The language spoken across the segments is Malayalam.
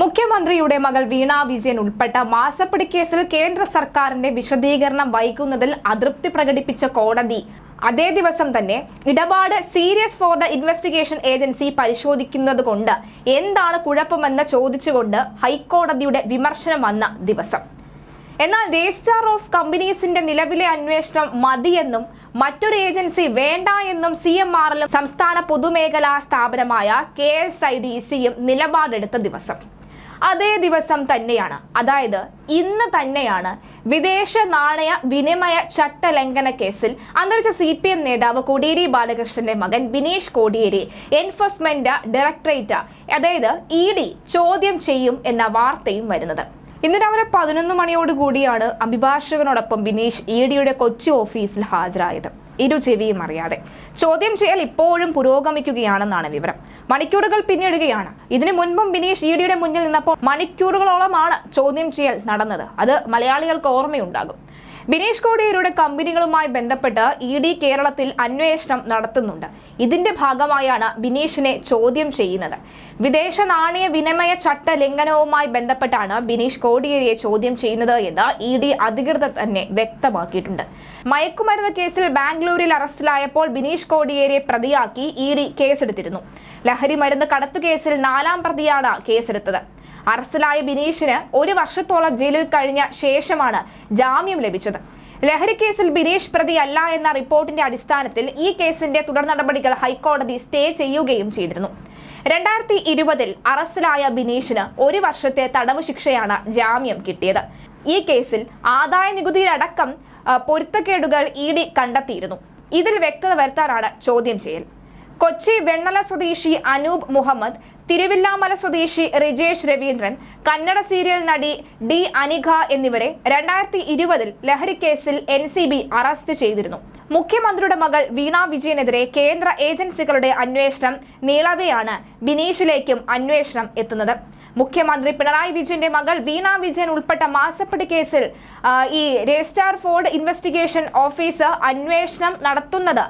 മുഖ്യമന്ത്രിയുടെ മകൾ വീണ വിജയൻ ഉൾപ്പെട്ട മാസപ്പടി കേസിൽ കേന്ദ്ര സർക്കാരിന്റെ വിശദീകരണം വൈകുന്നതിൽ അതൃപ്തി പ്രകടിപ്പിച്ച കോടതി. അതേ ദിവസം തന്നെ ഇടപാട് serious for the investigation agency പരിശോധിക്കുന്നത് കൊണ്ട് എന്താണ് കുഴപ്പമെന്ന് ചോദിച്ചുകൊണ്ട് ഹൈക്കോടതിയുടെ വിമർശനം വന്ന ദിവസം. എന്നാൽ രജിസ്ട്രാർ ഓഫ് കമ്പനീസിന്റെ നിലവിലെ അന്വേഷണം മതിയെന്നും മറ്റൊരു ഏജൻസി വേണ്ട എന്നും സി എം എല്ലും സംസ്ഥാന പൊതുമേഖലാ സ്ഥാപനമായ കെ എസ് ഐ ഡി സിയും നിലപാടെടുത്ത ദിവസം. അതേ ദിവസം തന്നെയാണ്. അതായത് ഇന്ന് തന്നെയാണ് വിദേശ നാണയ വിനിമയ ചട്ടലംഘന കേസിൽ അന്തരിച്ച സി പി എം നേതാവ് കോടിയേരി ബാലകൃഷ്ണന്റെ മകൻ ബിനീഷ് കോടിയേരി എൻഫോഴ്സ്മെന്റ് ഡയറക്ടറേറ്റ് അതായത് ഇ ഡി ചോദ്യം ചെയ്യും എന്ന വാർത്തയും വരുന്നത്. ഇന്ന് രാവിലെ പതിനൊന്ന് മണിയോടുകൂടിയാണ് അഭിഭാഷകനോടൊപ്പം ബിനീഷ് ഇ ഡിയുടെ കൊച്ചി ഓഫീസിൽ ഹാജരായത്. ഇരു ചെവിയും അറിയാതെ. ചോദ്യം ചെയ്യൽ ഇപ്പോഴും പുരോഗമിക്കുകയാണെന്നാണ് വിവരം. മണിക്കൂറുകൾ പിന്നിടുകയാണ്. ഇതിനു മുൻപും ബിനീഷ് ഇ മുന്നിൽ നിന്നപ്പോൾ മണിക്കൂറുകളോളമാണ് ചോദ്യം ചെയ്യൽ നടന്നത്. അത് മലയാളികൾക്ക് ഓർമ്മയുണ്ടാകും. ബിനീഷ് കോടിയേരിയുടെ കമ്പനികളുമായി ബന്ധപ്പെട്ട് ഇ ഡി കേരളത്തിൽ അന്വേഷണം നടത്തുന്നുണ്ട്. ഇതിന്റെ ഭാഗമായാണ് ബിനീഷിനെ ചോദ്യം ചെയ്യുന്നത്. വിദേശ നാണയ വിനിമയ ചട്ട ലംഘനവുമായി ബന്ധപ്പെട്ടാണ് ബിനീഷ് കോടിയേരിയെ ചോദ്യം ചെയ്യുന്നത് എന്ന് ഇ ഡി അധികൃതർ തന്നെ വ്യക്തമാക്കിയിട്ടുണ്ട്. മയക്കുമരുന്ന് കേസിൽ ബാംഗ്ലൂരിൽ അറസ്റ്റിലായപ്പോൾ ബിനീഷ് കോടിയേരിയെ പ്രതിയാക്കി ഇ ഡി കേസെടുത്തിരുന്നു. ലഹരി മരുന്ന് കടത്തു കേസിൽ നാലാം പ്രതിയാണ് കേസെടുത്തത്. അറസ്റ്റിലായ ബിനീഷിന് ഒരു വർഷത്തോളം ജയിലിൽ കഴിഞ്ഞ ശേഷമാണ് ജാമ്യം ലഭിച്ചത്. ലഹരി കേസിൽ ബിനീഷ് പ്രതി അല്ല എന്ന റിപ്പോർട്ടിന്റെ അടിസ്ഥാനത്തിൽ ഈ കേസിന്റെ തുടർ നടപടികൾ ഹൈക്കോടതി സ്റ്റേ ചെയ്യുകയും ചെയ്തിരുന്നു. രണ്ടായിരത്തി ഇരുപതിൽ അറസ്റ്റിലായ ബിനീഷിന് ഒരു വർഷത്തെ തടവ് ശിക്ഷയാണ് ജാമ്യം കിട്ടിയത്. ഈ കേസിൽ ആദായ നികുതിയിലടക്കം പൊരുത്തക്കേടുകൾ ഇ ഡി കണ്ടെത്തിയിരുന്നു. ഇതിൽ വ്യക്തത വരുത്താനാണ് ചോദ്യം ചെയ്യൽ. കൊച്ചി വെണ്ണല സ്വദേശി അനൂപ് മുഹമ്മദ് തിരുവില്ലാമല സ്വദേശി റിജേഷ് രവീന്ദ്രൻ കന്നഡ സീരിയൽ നടി ഡി അനിഘ എന്നിവരെ രണ്ടായിരത്തി ഇരുപതിൽ ലഹരിക്കേസിൽ കേസിൽ എൻ സി ബി അറസ്റ്റ് ചെയ്തിരുന്നു. മുഖ്യമന്ത്രിയുടെ മകൾ വീണ വിജയനെതിരെ കേന്ദ്ര ഏജൻസികളുടെ അന്വേഷണം നീളവെയാണ് ബിനീഷിലേക്കും അന്വേഷണം എത്തുന്നത്. മുഖ്യമന്ത്രി പിണറായി വിജയന്റെ മകൾ വീണ വിജയൻ ഉൾപ്പെട്ട മാസപ്പടി കേസിൽ ഈ രജിസ്ട്രാർ ഫോർഡ് ഇൻവെസ്റ്റിഗേഷൻ ഓഫീസർ അന്വേഷണം നടത്തുന്നത്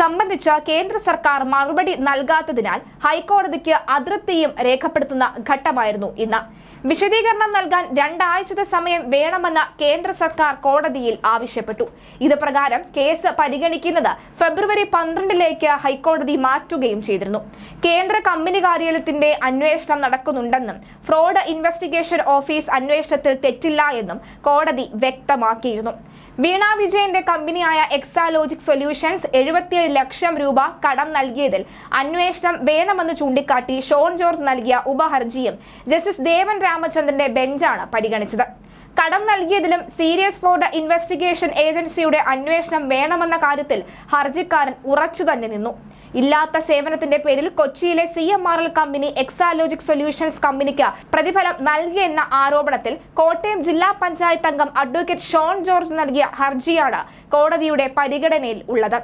സംബന്ധിച്ച് കേന്ദ്ര സർക്കാർ മറുപടി നൽകാത്തതിനാൽ ഹൈക്കോടതിക്ക് അതൃപ്തിയും രേഖപ്പെടുത്തുന്ന ഘട്ടമായിരുന്നു ഇന്ന്. വിശദീകരണം നൽകാൻ രണ്ടാഴ്ചത്തെ സമയം വേണമെന്ന് കേന്ദ്ര സർക്കാർ കോടതിയിൽ ആവശ്യപ്പെട്ടു. ഇത് പ്രകാരം കേസ് പരിഗണിക്കുന്നത് ഫെബ്രുവരി പന്ത്രണ്ടിലേക്ക് ഹൈക്കോടതി മാറ്റുകയും ചെയ്തിരുന്നു. കേന്ദ്ര കമ്പനി കാര്യാലയത്തിന്റെ അന്വേഷണം നടക്കുന്നുണ്ടെന്നും ഫ്രോഡ് ഇൻവെസ്റ്റിഗേഷൻ ഓഫീസ് അന്വേഷണത്തിൽ തെറ്റില്ല എന്നും കോടതി വ്യക്തമാക്കിയിരുന്നു. വീണ വിജയന്റെ കമ്പനിയായ എക്സാലോജിക് സൊല്യൂഷൻസ് എഴുപത്തിയേഴ് ലക്ഷം രൂപ കടം നൽകിയതിൽ അന്വേഷണം വേണമെന്ന് ചൂണ്ടിക്കാട്ടി ഷോൺ ജോർജ് നൽകിയ ഉപഹർജിയും ജസ്റ്റിസ് ദേവൻ രാമചന്ദ്രന്റെ ബെഞ്ചാണ് പരിഗണിച്ചത്. കടം നൽകിയതിലും സീരിയസ് ഫോർ ദ ഇൻവെസ്റ്റിഗേഷൻ ഏജൻസിയുടെ അന്വേഷണം വേണമെന്ന കാര്യത്തിൽ ഹർജിക്കാരൻ ഉറച്ചു തന്നെ നിന്നു. ഇല്ലാത്ത സേവനത്തിന്റെ പേരിൽ കൊച്ചിയിലെ C M R L company Exalogic Solutions കമ്പനിക്ക് പ്രതിഫലം നൽകിയെന്ന ആരോപണത്തിൽ കോട്ടയം ജില്ലാ പഞ്ചായത്ത് അംഗം അഡ്വക്കേറ്റ് ഷോൺ ജോർജ് നൽകിയ ഹർജിയാണ് കോടതിയുടെ പരിഗണനയിൽ ഉള്ളത്.